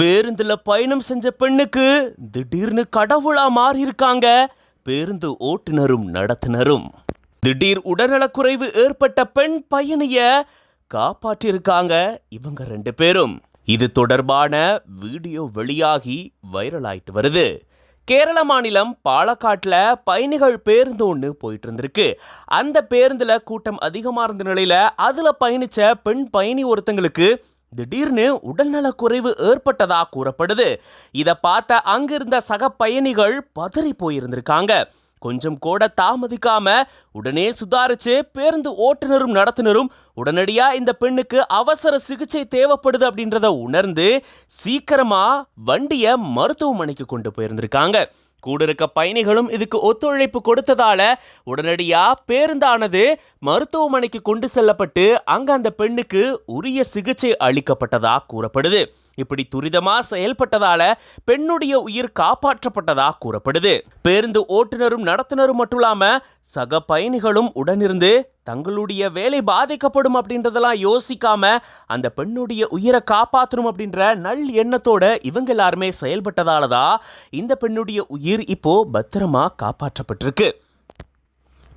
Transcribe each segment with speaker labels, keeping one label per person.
Speaker 1: பேருந்துல பயணம் செஞ்ச பெண்ணுக்கு திடீர்னு கடவுளா மாறி இருக்காங்க பேருந்து ஓட்டுநரும் நடத்துனரும். திடீர் உடல்நலக்குறைவு ஏற்பட்ட பெண் பயணிய காப்பாற்றியிருக்காங்க இவங்க ரெண்டு பேரும். இது தொடர்பான வீடியோ வெளியாகி வைரல் ஆயிட்டு வருது. கேரள மாநிலம் பாலக்காட்டில் பயணிகள் பேருந்து ஒன்று போயிட்டு இருந்திருக்கு அந்த பேருந்தில் கூட்டம் அதிகமாக இருந்த நிலையில் அதில் பயணிச்ச பெண் பயணி ஒருத்தங்களுக்கு திடீர்னு உடல்நலக் குறைவு ஏற்பட்டதா கூறப்படுது. இத பார்த்த அங்கிருந்த சக பயணிகள் பதறி போயிருந்திருக்காங்க. கொஞ்சம் கூட தாமதிக்காம உடனே சுதாரிச்சு பேருந்து ஓட்டுநரும் நடத்துனரும் உடனடியா இந்த பெண்ணுக்கு அவசர சிகிச்சை தேவைப்படுது அப்படின்றத உணர்ந்து சீக்கிரமா வண்டிய மருத்துவமனைக்கு கொண்டு போயிருந்திருக்காங்க. கூட இருக்க பயணிகளும் இதுக்கு ஒத்துழைப்பு கொடுத்ததால உடனடியா பேருந்தானது மருத்துவமனைக்கு கொண்டு செல்லப்பட்டு அங்க அந்த பெண்ணுக்கு உரிய சிகிச்சை அளிக்கப்பட்டதா கூறப்படுது. இப்படி துரிதமா செயல்பட்டதால பெண்ணுடைய உயிர் காப்பாற்றப்பட்டதா கூறப்படுது. பேருந்து ஓட்டுநரும் நடத்துனரும் மட்டும் இல்லாம சக பயணிகளும் உடனிருந்து தங்களுடைய வேலை பாதிக்கப்படும் அப்படின்றதெல்லாம் யோசிக்காம அந்த பெண்ணுடைய உயிரை காப்பாற்றணும் அப்படின்ற நல் எண்ணத்தோட இவங்க எல்லாருமே செயல்பட்டதால தான் இந்த பெண்ணுடைய உயிர் இப்போ பத்திரமா காப்பாற்றப்பட்டிருக்கு.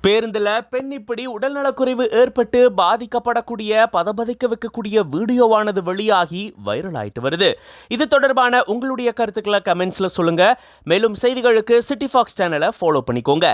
Speaker 1: பேருந்துல பெண் இப்படி உடல்நலக்குறைவு ஏற்பட்டு பாதிக்கப்படக்கூடிய பதபதிக்க வைக்கக்கூடிய வீடியோவானது வெளியாகி வைரல் ஆயிட்டு வருது. இது தொடர்பான உங்களுடைய கருத்துக்களை கமெண்ட்ஸ்ல சொல்லுங்க. மேலும் செய்திகளுக்கு சிட்டி ஃபாக்ஸ் சேனலை ஃபாலோ பண்ணிக்கோங்க.